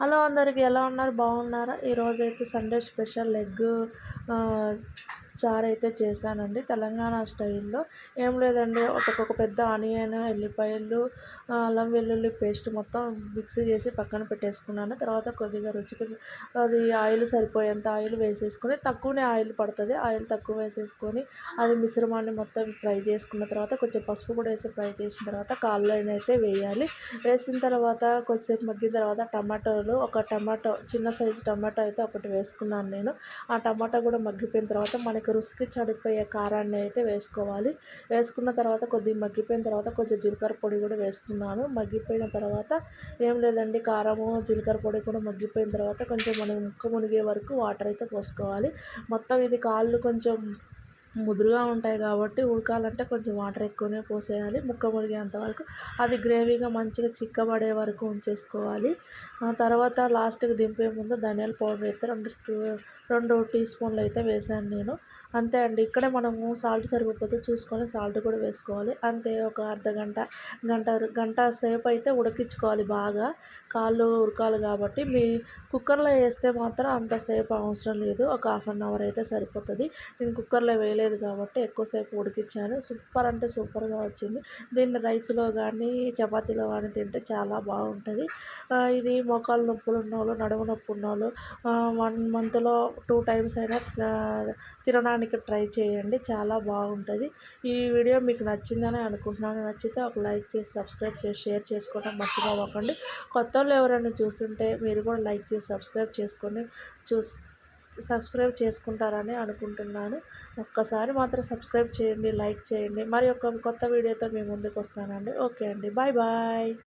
Hello అందరికి ఎలా ఉన్నారు? బాగున్నారా? ఈరోజు అయితే సండే స్పెషల్ ఎగ్ చారు అయితే చేశానండి తెలంగాణ స్టైల్లో. ఏం లేదండి ఒక్కొక్క పెద్ద ఆనియన్ ఎల్లిపాయలు అల్లం వెల్లుల్లి పేస్ట్ మొత్తం మిక్సీ చేసి పక్కన పెట్టేసుకున్నాను. తర్వాత కొద్దిగా రుచికి అది ఆయిల్ సరిపోయేంత ఆయిల్ వేసేసుకొని తక్కువనే ఆయిల్ పడుతుంది. ఆయిల్ తక్కువ వేసేసుకొని అది మిశ్రమాన్ని మొత్తం ఫ్రై చేసుకున్న తర్వాత కొంచెం పసుపు కూడా వేసి ఫ్రై చేసిన తర్వాత కాళ్ళు అయితే వేయాలి. వేసిన తర్వాత కొద్దిసేపు మగ్గిన తర్వాత టమాటో టమాటోలు ఒక టమాటో చిన్న సైజు టమాటో అయితే ఒకటి వేసుకున్నాను నేను. ఆ టమాటా కూడా మగ్గిపోయిన తర్వాత మనకి రుచికి చడిపోయే కారాన్ని అయితే వేసుకోవాలి. వేసుకున్న తర్వాత కొద్దిగా మగ్గిపోయిన తర్వాత కొంచెం జీలకర్ర పొడి కూడా వేసుకున్నాను. మగ్గిపోయిన తర్వాత ఏం లేదండి కారము జీలకర్ర పొడి కూడా మగ్గిపోయిన తర్వాత కొంచెం మనం ముక్క మునిగే వరకు వాటర్ అయితే పోసుకోవాలి. మొత్తం ఇది కాళ్ళు కొంచెం ముదురుగా ఉంటాయి కాబట్టి ఉడకాలంటే కొంచెం వాటర్ ఎక్కువనే పోసేయాలి. ముక్క మునిగేంత వరకు అది గ్రేవీగా మంచిగా చిక్కబడే వరకు ఉంచేసుకోవాలి. ఆ తర్వాత లాస్ట్కి దింపే ముందు ధనియాల పౌడర్ అయితే రెండు రెండు టీ స్పూన్లు అయితే వేసాను నేను. అంతే అండి. ఇక్కడ మనము సాల్ట్ సరిపోతే చూసుకొని సాల్ట్ కూడా వేసుకోవాలి. అంతే ఒక అర్ధ గంట గంట గంట సేపు అయితే ఉడికించుకోవాలి బాగా. కాళ్ళు ఉడకాలి కాబట్టి మీ కుక్కర్లో వేస్తే మాత్రం అంతసేపు అవసరం లేదు. ఒక హాఫ్ అన్ అవర్ అయితే సరిపోతుంది. నేను కుక్కర్లో వేయలేదు. కాబట్టి ఎక్కువసేపు ఉడికించాను సూపర్ అంటే సూపర్గా వచ్చింది. దీన్ని రైస్లో కానీ చపాతీలో కానీ తింటే చాలా బాగుంటుంది. ఇది మోకాలు నొప్పులు ఉన్న వాళ్ళు నడుము నొప్పి ఉన్న వాళ్ళు వన్ మంత్లో టూ టైమ్స్ అయినా తినడానికి ట్రై చేయండి. చాలా బాగుంటుంది. ఈ వీడియో మీకు నచ్చిందని అనుకుంటున్నాను. నచ్చితే ఒక లైక్ చేసి సబ్స్క్రైబ్ చేసి షేర్ చేసుకోవడం మర్చిపోకండి. కొత్త వాళ్ళు ఎవరైనా చూస్తుంటే మీరు కూడా లైక్ చేసి సబ్స్క్రైబ్ చేసుకొని చూసి సబ్స్క్రైబ్ చేసుకుంటారని అనుకుంటున్నాను. ఒక్కసారి మాత్రం సబ్స్క్రైబ్ చేయండి లైక్ చేయండి. మరి ఒక కొత్త వీడియోతో మీ ముందుకు వస్తానండి. ఓకే అండి. Bye bye.